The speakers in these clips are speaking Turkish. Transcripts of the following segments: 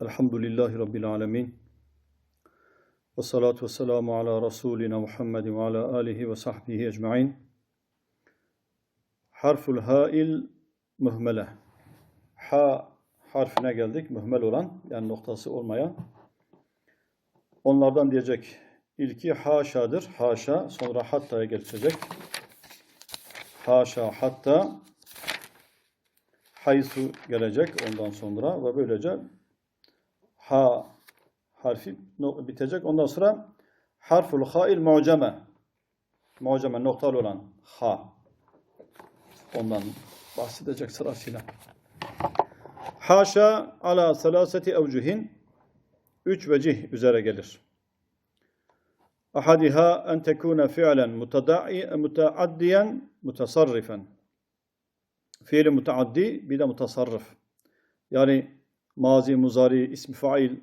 Elhamdülillahi Rabbil alemin. Ve salatu ve selamu ala Resulina Muhammedin ve ala alihi ve sahbihi ecma'in. Harful hail mühmele. Ha harfine geldik. Mühmel olan yani noktası olmayan. Onlardan diyecek ilki haşadır. Haşa. Sonra hatta'ya geçecek. Haşa hatta haysu gelecek ondan sonra ve böylece ha harfi bitecek. Ondan sonra harful hail mu'ceme. Mu'ceme noktalı olan ha. Ondan bahsedecek sırasıyla. Haşa ala selaseti evcuhin üç vecih üzere gelir. Ahadiha en tekune mutada'i mutaaddiyen mutasarrifen. Fiili mutaaddi bir de mutasarrif. Yani mazi, muzari, ismi fail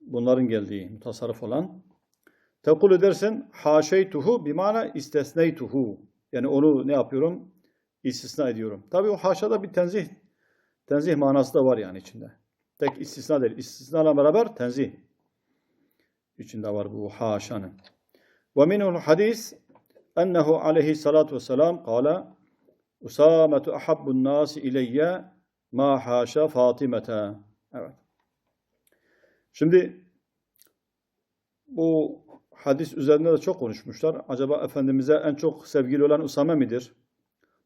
bunların geldiği mutasarrif olan. Tekul edersin haşeytuhu bimana istesneytuhu. Yani onu ne yapıyorum? İstisna ediyorum. Tabii o haşada bir tenzih tenzih manası da var yani içinde. Tek istisna değil. İstisnayla beraber tenzih içinde var bu haşanın. Ve minul hadis ennehu aleyhi salatu vesselam kâle Usametu ahabbun nasi ileyye ma haşa Fatimete. Evet. Şimdi bu hadis üzerinde de çok konuşmuşlar. Acaba Efendimiz'e en çok sevgili olan Usame midir?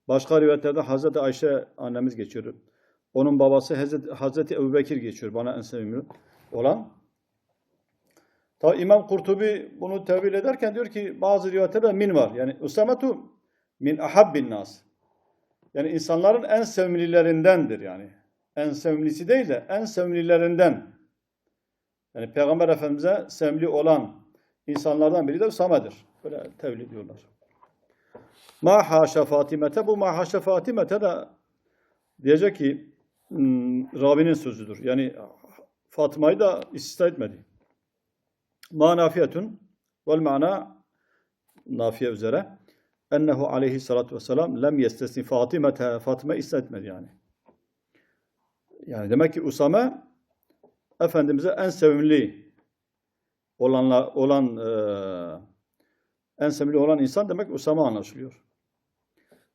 Başka rivayetlerde Hazreti Ayşe annemiz geçiyor. Onun babası Hazreti, Hazreti Ebu Bekir geçiyor. Bana en sevimli olan. Ta İmam Kurtubi bunu tevil ederken diyor ki bazı rivayetlerde min var. Yani Usametu min ahabbin nas. Yani insanların en sevimlilerindendir yani. En sevimlisi değil de en sevimlilerinden. Yani Peygamber Efendimiz'e sevimli olan insanlardan biri de Usame'dir. Böyle tevil ediyorlar. Ma haşa Fatimete bu ma haşa Fatimete de diyecek ki hmm, Rabi'nin sözüdür. Yani Fatıma'yı da istisna etmedi. Ma nafiyetun vel mana nafiye üzere ennehu aleyhissalatu vesselam lem yestesni Fatimete Fatıma istetmedi yani. Yani demek ki Usame Efendimiz'e en sevimli olanlar olan e, en sevimli olan insan demek Usame anlaşılıyor.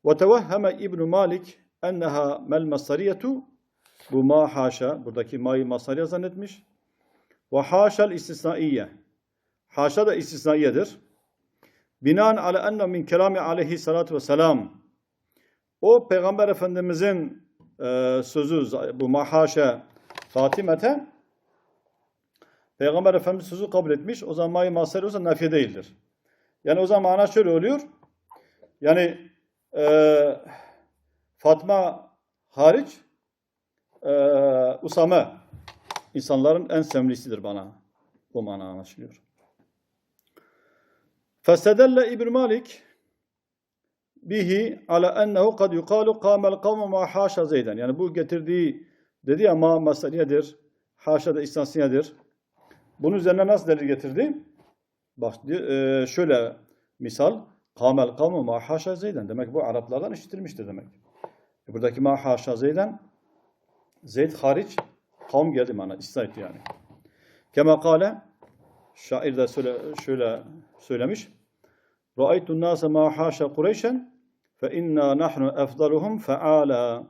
Ve tevehheme İbn Malik enneha mel masariyetu bu ma haşa buradaki ma'yı masariye zannetmiş. Ve haşal istisnaiye. Haşa da istisnaiyedir. Binaen ala enne min kelami aleyhissalatu vesselam. O Peygamber Efendimizin e, sözü bu mahaşe Fatimete Peygamber Efendimiz sözü kabul etmiş. O zaman mayi masari olsa nafiye değildir. Yani o zaman mana şöyle oluyor. Yani e, Fatma hariç e, Usame insanların en sevimlisidir bana. Bu mana anlaşılıyor. Fesedelle İbn Malik bihi ala ennehu kad yukalu kâmel kavmu ma haşa zeyden. Yani bu getirdiği dedi ya ma masaliyedir, haşa da istansiyyedir. Bunun üzerine nasıl delil getirdi? Bak e, şöyle misal kâmel kavmu ma haşa zeyden. Demek bu Araplardan işitilmiştir demek. E, buradaki ma haşa zeyden Zeyd hariç kavm geldi mana istisna etti yani. Kema kâle şair de söyle, şöyle söylemiş. Nase ma haşa Kureyşen fe inna nahnu efdaluhum feala.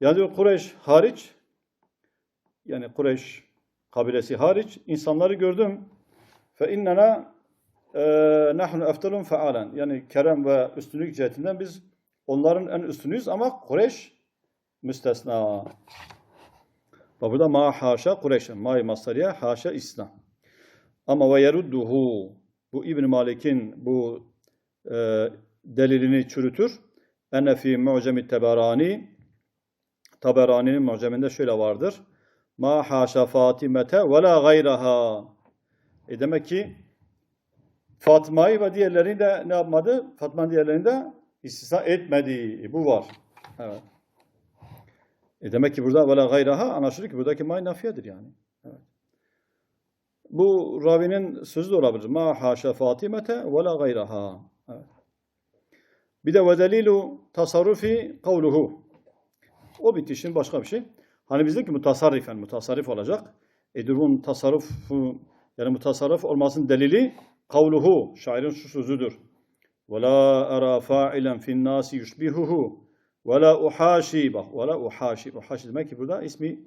Yani diyor Kureyş hariç yani Kureyş kabilesi hariç insanları gördüm. E, nahnu efdaluhum fealen. Yani kerem ve üstünlük cihetinden biz onların en üstünüyüz ama Kureyş müstesna. Bak burada ma haşa Kureyş'en. Ma masariye haşa isna. Ama ve yerudduhu bu İbn Malik'in bu e, delilini çürütür. Ene fi mu'cemi teberani Taberani'nin mu'ceminde şöyle vardır. Ma haşa Fatimete ve la gayraha. E demek ki Fatma'yı ve diğerlerini de ne yapmadı? Fatma'nın diğerlerini de istisna etmedi. E, bu var. Evet. E demek ki burada ve la gayraha anlaşılır ki buradaki may nafiyedir yani. Bu ravinin sözü de olabilir. Ma haşa Fatimete ve la gayraha. Evet. Bir de ve delilu tasarrufi kavluhu. O bitti. Şimdi başka bir şey. Hani biz bizde ki mutasarrifen, yani mutasarrif olacak. E durumun tasarrufu, yani mutasarrif olmasının delili kavluhu. Şairin şu sözüdür. Ve la ara fa'ilen fin nasi yushbihuhu. Ve la uhaşi. Bak, ve la uhaşi. Uhaşi demek ki burada ismi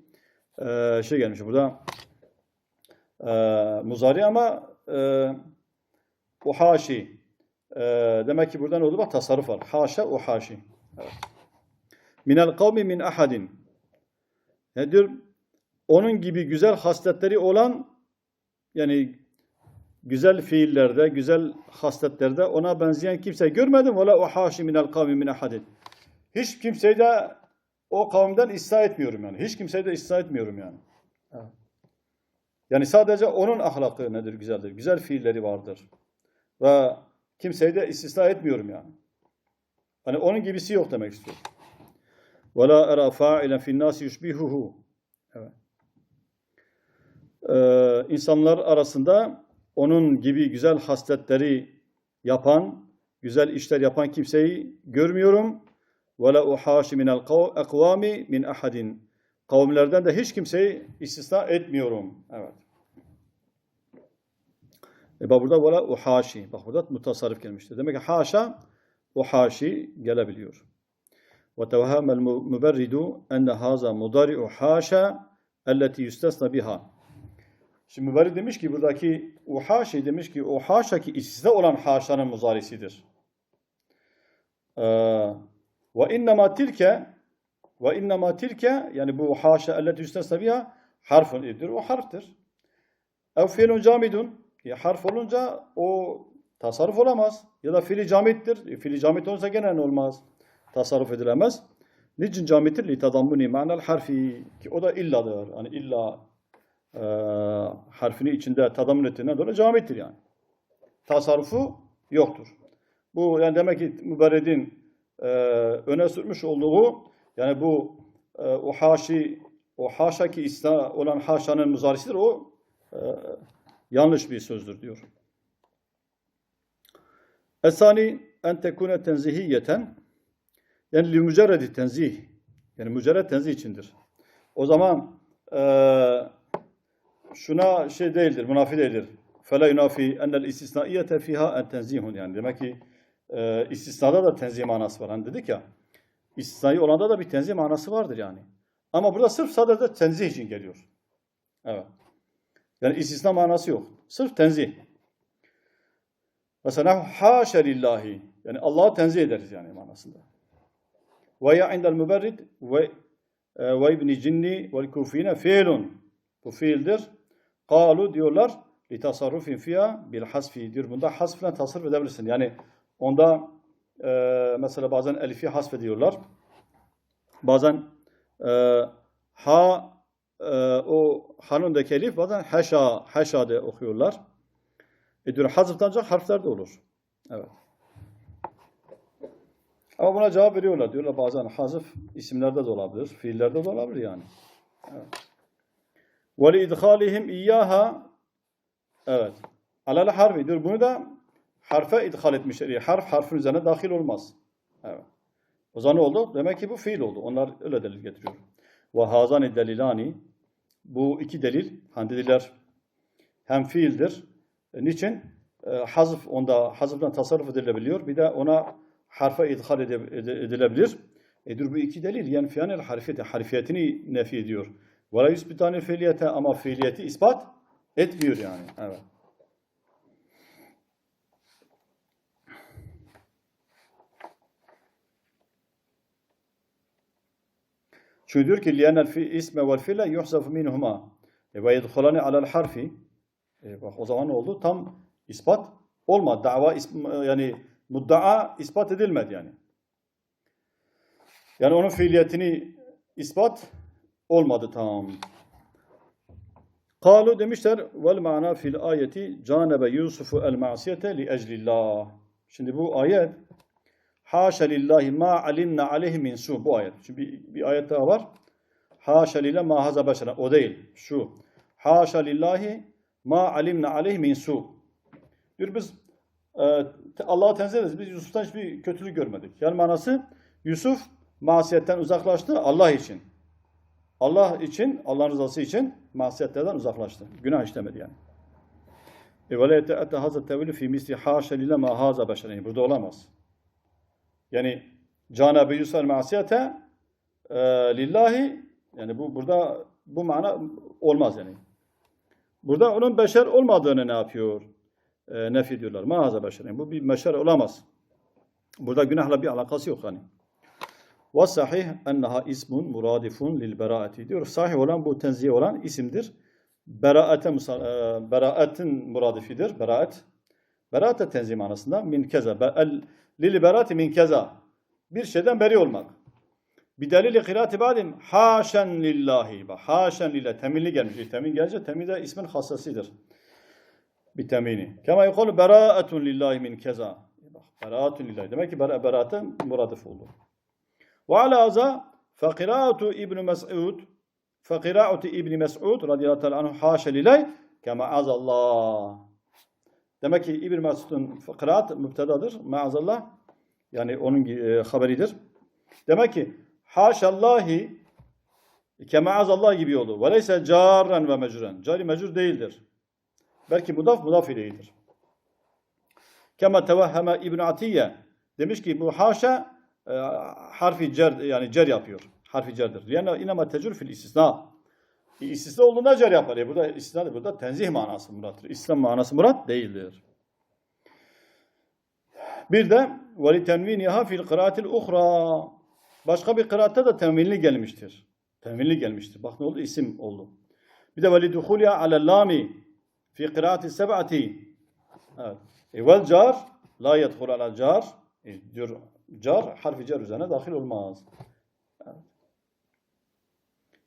e, şey gelmiş. Burada e, muzari ama e, uhaşi e, demek ki burada ne oldu bak tasarruf var haşa uhaşi evet. minel kavmi min ahadin ne diyor onun gibi güzel hasletleri olan yani güzel fiillerde, güzel hasletlerde ona benzeyen kimse görmedim. Vela uhaşi minel kavmi min ahadin. Hiç kimseyi de o kavimden istisna etmiyorum yani. Hiç kimseyi de istisna etmiyorum yani. Yani sadece onun ahlakı nedir? Güzeldir. Güzel fiilleri vardır. Ve kimseyi de istisna etmiyorum yani. Hani onun gibisi yok demek istiyor. وَلَا اَرَى فَاعِلًا فِي النَّاسِ يُشْبِهُهُ Evet. Ee, insanlar arasında onun gibi güzel hasletleri yapan, güzel işler yapan kimseyi görmüyorum. وَلَا اُحَاشِ مِنَ الْاَقْوَامِ min ahadin. Kavimlerden de hiç kimseyi istisna etmiyorum. Evet. E bak burada vela uhaşi. Bak burada mutasarrif gelmiştir. Demek ki haşa uhaşi gelebiliyor. Ve tevhamel müberridu enne haza mudari'u haşa elleti yüstesna biha. Şimdi müberrid demiş ki buradaki uhaşi demiş ki o ki istisna olan haşanın muzarisidir. Ee, ve innema tilke ve innema tilke yani bu haşa elleti yüstesna biha harfun idir. O harftir. Ev fiilun camidun ya harf olunca o tasarruf olamaz. Ya da fiili camittir. E, fiili camit olursa gene ne olmaz? Tasarruf edilemez. Niçin camittir? Li tadammuni ma'nel harfi. Ki o da illadır. Hani illa e, harfini içinde tadammun ettiğinden dolayı camittir yani. Tasarrufu yoktur. Bu yani demek ki müberredin e, öne sürmüş olduğu yani bu e, o haşi o haşa ki isna olan haşanın muzarisidir o e, yanlış bir sözdür diyor. Esani en tekune tenzihiyeten yani li mücerredi tenzih yani mücerred tenzih içindir. O zaman eee şuna şey değildir, münafi değildir. فَلَا يُنَافِي اَنَّ الْاِسْتِسْنَائِيَةَ فِيهَا اَنْ تَنْزِيهٌ Yani demek ki e, istisnada da tenzih manası var. Hani dedik ya, istisnai olanda da bir tenzih manası vardır yani. Ama burada sırf sadece tenzih için geliyor. Evet. Yani istisna manası yok. Sırf tenzih. Mesela haşa lillahi. Yani Allah'ı tenzih ederiz yani manasında. Ve ya indel müberrid ve e, ve ibni cinni vel kufine fiilun. Bu fiildir. Kalu diyorlar li tasarrufin fiha bil hasfi diyor. Bunda hasfle tasarruf edebilirsin. Yani onda e, mesela bazen elifi hasfediyorlar. Bazen e, ha e, o hanundaki elif bazen haşa haşa diye okuyorlar. E diyor hazıftan ancak harfler de olur. Evet. Ama buna cevap veriyorlar. Diyorlar bazen hazıf isimlerde de olabilir, fiillerde de olabilir yani. Evet. Ve idhalihim iyyaha Evet. Alal harfi diyor. Bunu da harfe idhal etmişler. Harf harfin üzerine dahil olmaz. Evet. O zaman ne oldu? Demek ki bu fiil oldu. Onlar öyle delil getiriyor. Ve hazani delilani bu iki delil handidiler hem fiildir. E, niçin? E, hazf onda hazfdan tasarruf edilebiliyor. Bir de ona harfe idhal edilebilir. E bu iki delil yani fiyanel harfiyeti harfiyetini nefi ediyor. Ve la yusbitani fiiliyete ama fiiliyeti ispat etmiyor yani. Evet. Çünkü diyor ki لِيَنَّ الْاِسْمَ وَالْفِلَ يُحْزَفُ مِنْهُمَا وَيَدْخُلَانِ عَلَى الْحَرْفِ e bak o zaman ne oldu? Tam ispat olmadı. Dava yani muddaa ispat edilmedi yani. Yani onun fiiliyetini ispat olmadı tam. Kalu demişler vel mana fil ayeti canebe Yusufu el ma'siyete li eclillah. Şimdi bu ayet haşa lillahi ma alimna aleyhi min su bu ayet. Şimdi bir, bir ayet daha var. Haşa lillahi ma haza beşera. O değil. Şu. Haşa lillahi ma alimna aleyhi min su. Diyor biz e, Allah'a tenzih ederiz. Biz Yusuf'tan hiçbir kötülük görmedik. Yani manası Yusuf masiyetten uzaklaştı Allah için. Allah için, Allah'ın rızası için masiyetlerden uzaklaştı. Günah işlemedi yani. E ve la yete'ette hazret tevili fi misli haşa lille ma haza beşerin. Burada olamaz. Yani canabe yusar masiyete lillahi yani bu burada bu mana olmaz yani. Burada onun beşer olmadığını ne yapıyor? E, nef ediyorlar. Ma haza beşerin. Bu bir beşer olamaz. Burada günahla bir alakası yok hani. Ve sahih enneha ismun muradifun lil beraati diyor. Sahih olan bu tenzih olan isimdir. Beraate e, beraatin muradifidir. Beraat. Beraat da tenzih manasında min keza. El- li liberati min keza. Bir şeyden beri olmak. Bir delili kıraati ba'dim haşen lillahi. Haşen lillah. Teminli gelmiş. Temin gelince temin de ismin hassasidir. Bir temini. Kema yukolu beraatun lillahi min keza. Beraatun lillahi. Demek ki beraatın muradif oldu. Ve ala aza fakiratu ibn Mes'ud fakiratu ibn Mes'ud radiyallahu anh haşen lillahi kema azallah. Demek ki İbn Mesud'un kıraat müptedadır. Maazallah yani onun e, haberidir. Demek ki haşallahi kemaazallah gibi oldu. Ve leyse carren ve mecruren. Cari mecrur değildir. Belki mudaf mudaf ileyhidir. Kema tevehheme İbn Atiye demiş ki bu haşa e, harfi cer yani cer yapıyor. Harfi cerdir. Yani inema tecrü fil istisna. E, istisna olduğunda cer yapar. E, burada istisna burada tenzih manası murattır. İslam manası murat değildir. Bir de veli tenviniha fil kıraatil uhra. Başka bir kıraatta da tenvinli gelmiştir. Tenvinli gelmiştir. Bak ne oldu? İsim oldu. Bir de veli duhulya ala lami fi kıraati seb'ati. Evet. E, vel car la yedhul ala car. E, car harfi cer üzerine dahil olmaz. Evet.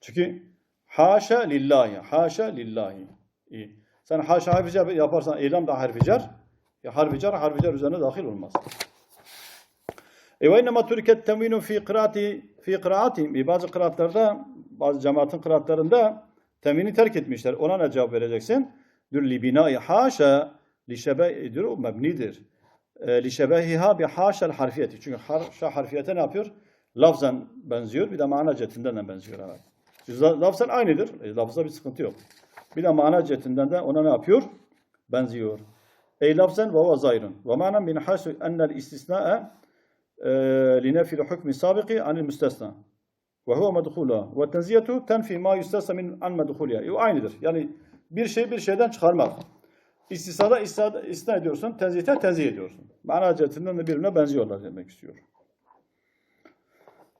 Çünkü haşa lillahi, haşa lillahi. İyi. Sen haşa harfi yaparsan eylem de harfi cer. Ya harfi cer harfi cer üzerine dahil olmaz. E ve innema türket temvinu fi kıraati fi kıraati bir bazı kıraatlarda bazı cemaatin kıraatlarında temvini terk etmişler. Ona ne cevap vereceksin? Dür li binai haşa li şebe diyor o mebnidir. E, li şebehiha bi haşa'l harfiyeti. Çünkü haşa harfiyete ne yapıyor? Lafzan benziyor bir de mana cetinden de benziyor. Evet. Lafzen aynıdır. E, lafızda bir sıkıntı yok. Bir de mana cihetinden de ona ne yapıyor? Benziyor. Ey lafzen ve huve zayrun. Ve manan bin hasu ennel istisna'e e, linefil hükmü sabiki anil müstesna. Ve huve medhula. Ve tenziyetu tenfi ma yüstesna min an medhuliye. E, aynıdır. Yani bir şey bir şeyden çıkarmak. İstisnada istisna ediyorsun, tenzihte tenzih ediyorsun. Mana cihetinden de birbirine benziyorlar demek istiyor.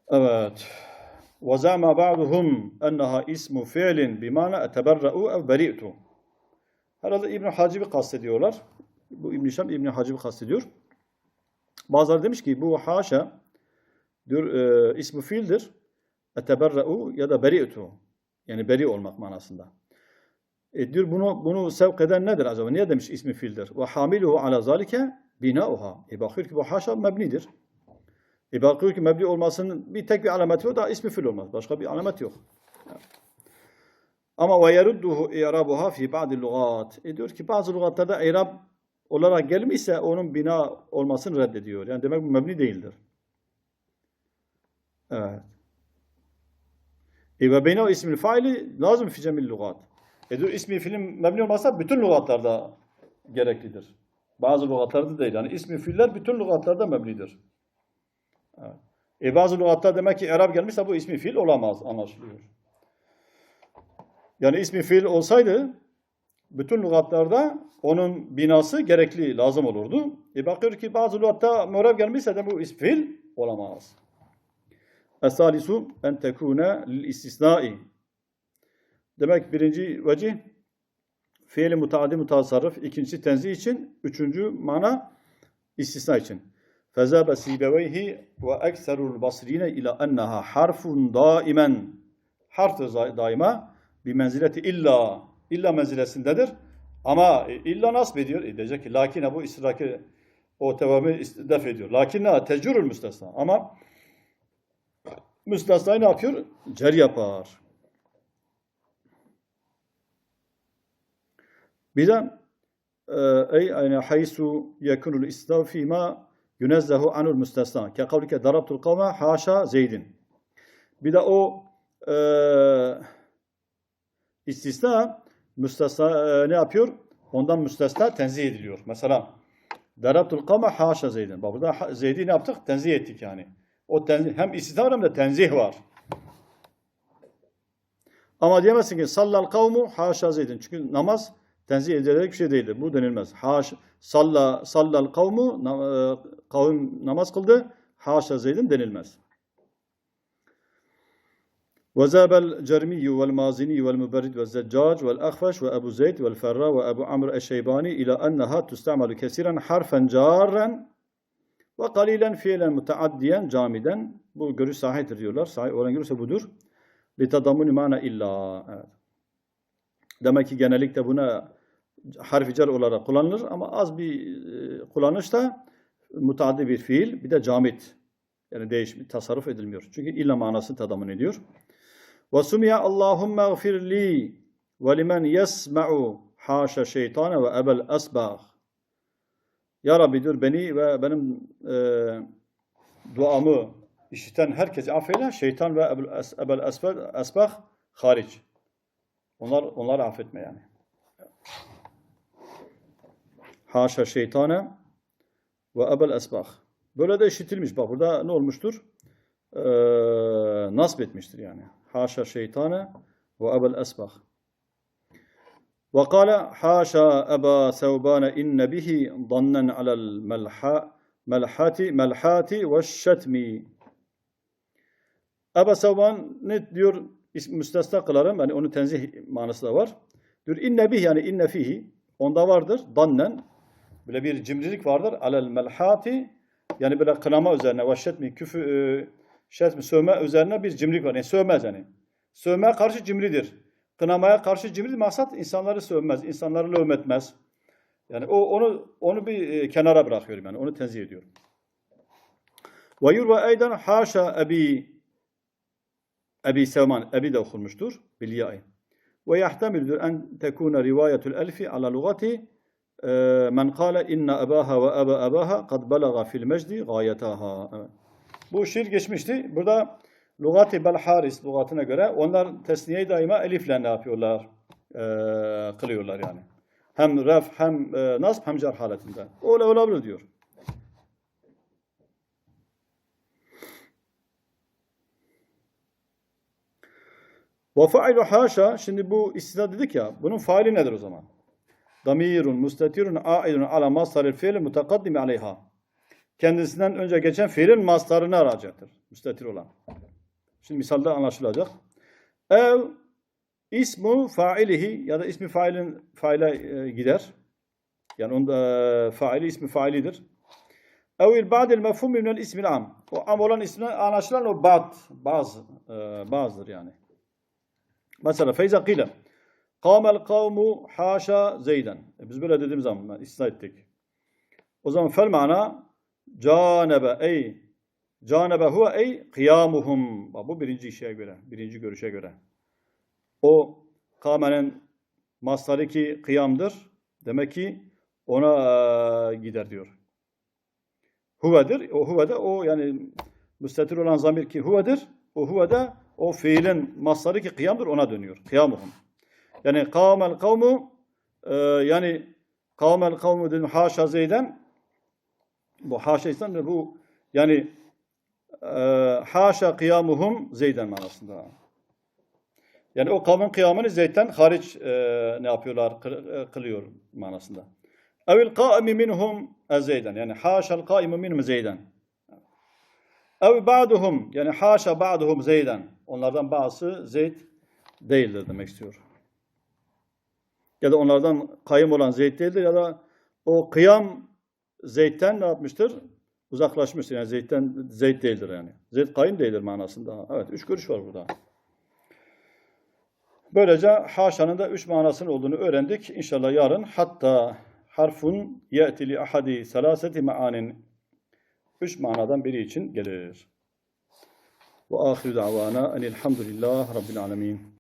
Evet. وزعم بعضهم أنها اسم فعل بمعنى أتبرأ أو برئت. Herhalde İbn Hacib'i kastediyorlar. Bu İbn Şam İbn Hacib'i kastediyor. Bazıları demiş ki bu haşa diyor e, ismi fiildir. Eteberre'u ya da beri'tu. Yani beri olmak manasında. E diyor bunu bunu sevk eden nedir acaba? Niye demiş ismi fiildir? Ve hamiluhu ala zalike binauha. E bakıyor ki bu haşa mebnidir. E bakıyor ki mebni olmasının bir tek bir alameti var da ismi fiil olmaz. Başka bir alamet yok. Ama ve yerudduhu i'rabuha fi ba'di lugat. E diyor ki bazı lügatlarda i'rab olarak gelmişse onun bina olmasını reddediyor. Yani demek bu mebni değildir. Evet. E ve beyne ismil faili lazım fi cemil lugat. E diyor ismi fiilin mebni olmasa bütün lügatlarda gereklidir. Bazı lügatlarda değil. Yani ismi fiiller bütün lügatlarda mebnidir. E bazı lügatlar demek ki Arap gelmişse bu ismi fiil olamaz anlaşılıyor. Yani ismi fiil olsaydı bütün lügatlarda onun binası gerekli, lazım olurdu. E bakıyor ki bazı lügatta murev gelmişse de bu ismi fiil olamaz. Es-salisu en tekune lil istisnai. Demek birinci vecih fiili mutaaddi mutasarrıf, ikincisi tenzih için, üçüncü mana istisna için. Sibeveyhi ve ekserul basrine ila enneha harfun daimen. Harf daima bir menzileti illa illa menzilesindedir. Ama illa nasip ediyor. E diyecek ki lakine bu istiraki o tevamı def ediyor. Lakinne tecrürül müstesna. Ama müstesnayı ne yapıyor? Cer yapar. Bir de ey yani haysu yekunul istisna fîmâ yunezzehu anul müstesna. Ke kavlike darabtul kavme haşa zeydin. Bir de o e, istisna müstesna e, ne yapıyor? Ondan müstesna tenzih ediliyor. Mesela Darabtul kavme haşa Zeyd'in. Bak burada Zeyd'i ne yaptık? Tenzih ettik yani. O tenzih, hem istisna var hem de tenzih var. Ama diyemezsin ki sallal kavmu haşa Zeyd'in. Çünkü namaz tenzih edilecek bir şey değildir. Bu denilmez. Haş, salla, sallal kavmu na- e, kavim namaz kıldı. Haşa Zeyd'in denilmez. وذاب الجرمي والمازني والمبرد والزجاج والأخفش وأبو زيد والفراء وأبو عمرو الشيباني إلى أنها تستعمل كثيرا حرفا جارا وقليلا فعلا متعديا جامدا bu görüş sahihtir diyorlar. Sahih olan görüşse budur. لِتَضَمُنِ مَعْنَ illa. Evet. Demek ki genellikle buna harfi cer olarak kullanılır ama az bir e, kullanışta mutaddi bir fiil bir de camit yani değişmiş, tasarruf edilmiyor. Çünkü illa manası tadamun ediyor. Ve sumiya Allahümme gfirli ve limen yesme'u haşa şeytane ve ebel esbâh. Ya Rabbi diyor beni ve benim e, duamı işiten herkesi affeyle. Şeytan ve ebel esbâh hariç. Onlar, onları affetme yani. Haşa şeytane ve ebel asbağ. Böyle de işitilmiş. Bak burada ne olmuştur? Ee, nasip etmiştir yani. Haşa şeytane ve ebel asbağ. Ve kâle haşa eba sevbane inne bihi dannen alel melha melhati melhati ve şetmi. Eba Sevban ne diyor? Müstesna kılarım. Yani onun tenzih manası da var. Diyor inne bihi yani inne fihi. Onda vardır. Dannen. Böyle bir cimrilik vardır. Alel melhati. Yani böyle kınama üzerine. Ve şetmi. Küfü, e, şetmi sövme üzerine bir cimrilik var. Yani sövmez yani. Sövmeye karşı cimridir. Kınamaya karşı cimri maksat insanları sövmez. insanları lövmetmez. Yani o onu onu bir e, kenara bırakıyorum yani. Onu tenzih ediyorum. Ve yurve eyden haşa ebi Ebi Sevman, Ebi de okunmuştur. Bilyai. Ve yahtemildir en tekune rivayetul elfi ala lugati men kâle inna ebaha ve eba ebaha kad belaga fil mecdi gayetaha. Evet. Bu şiir geçmişti. Burada lugati bel haris lugatına göre onlar tesniyeyi daima elifle ne yapıyorlar? E, kılıyorlar yani. Hem ref hem e, nasb hem cer haletinde. Öyle olabilir diyor. Ve failu haşa şimdi bu istinad dedik ya bunun faili nedir o zaman? Damirun mustatirun aidun ala mastaril fiili mutakaddim aleyha. Kendisinden önce geçen fiilin mastarını arayacaktır. Müstatir olan. Şimdi misalde anlaşılacak. Ev ismu failihi ya da ismi failin faile e, gider. Yani onda e, faili ismi failidir. Evil ba'dil mefhum minel ismil am. O am olan ismine anlaşılan o ba'd. Bazı, e, bazıdır yani. Mesela feyza kile kâmel kavmu haşa zeyden. E biz böyle dediğimiz zaman istisna ettik. O zaman fel mana canebe ey canebe huve ey kıyamuhum. Bak bu birinci şeye göre, birinci görüşe göre. O kâmenin mastarı ki kıyamdır. Demek ki ona e, gider diyor. Huvedir. O huve de o yani müstetir olan zamir ki huvedir. O huve de o fiilin mastarı ki kıyamdır ona dönüyor. Kıyamuhum. Yani kavmel kavmu e, yani kavmel kavmu dedim haşa zeyden bu haşa İslam bu yani e, haşa kıyamuhum zeyden manasında. Yani o kavmin kıyamını zeytten hariç e, ne yapıyorlar e, kılıyor manasında. Evil kaimi minhum zeyden yani haşa'l kaimu minhum zeyden. Ev ba'duhum yani haşa ba'duhum zeyden. Onlardan bazısı Zeyd değildir demek istiyor. Ya da onlardan kayım olan Zeyd değildir ya da o kıyam Zeyd'den ne yapmıştır? Uzaklaşmıştır. Yani Zeyd'den Zeyd değildir yani. Zeyd kayım değildir manasında. Evet, üç görüş var burada. Böylece haşanın da üç manasının olduğunu öğrendik. İnşallah yarın hatta harfun ye'ti ahadi selaseti maanin üç manadan biri için gelir. Ve ahiru davana enilhamdülillah rabbil alemin.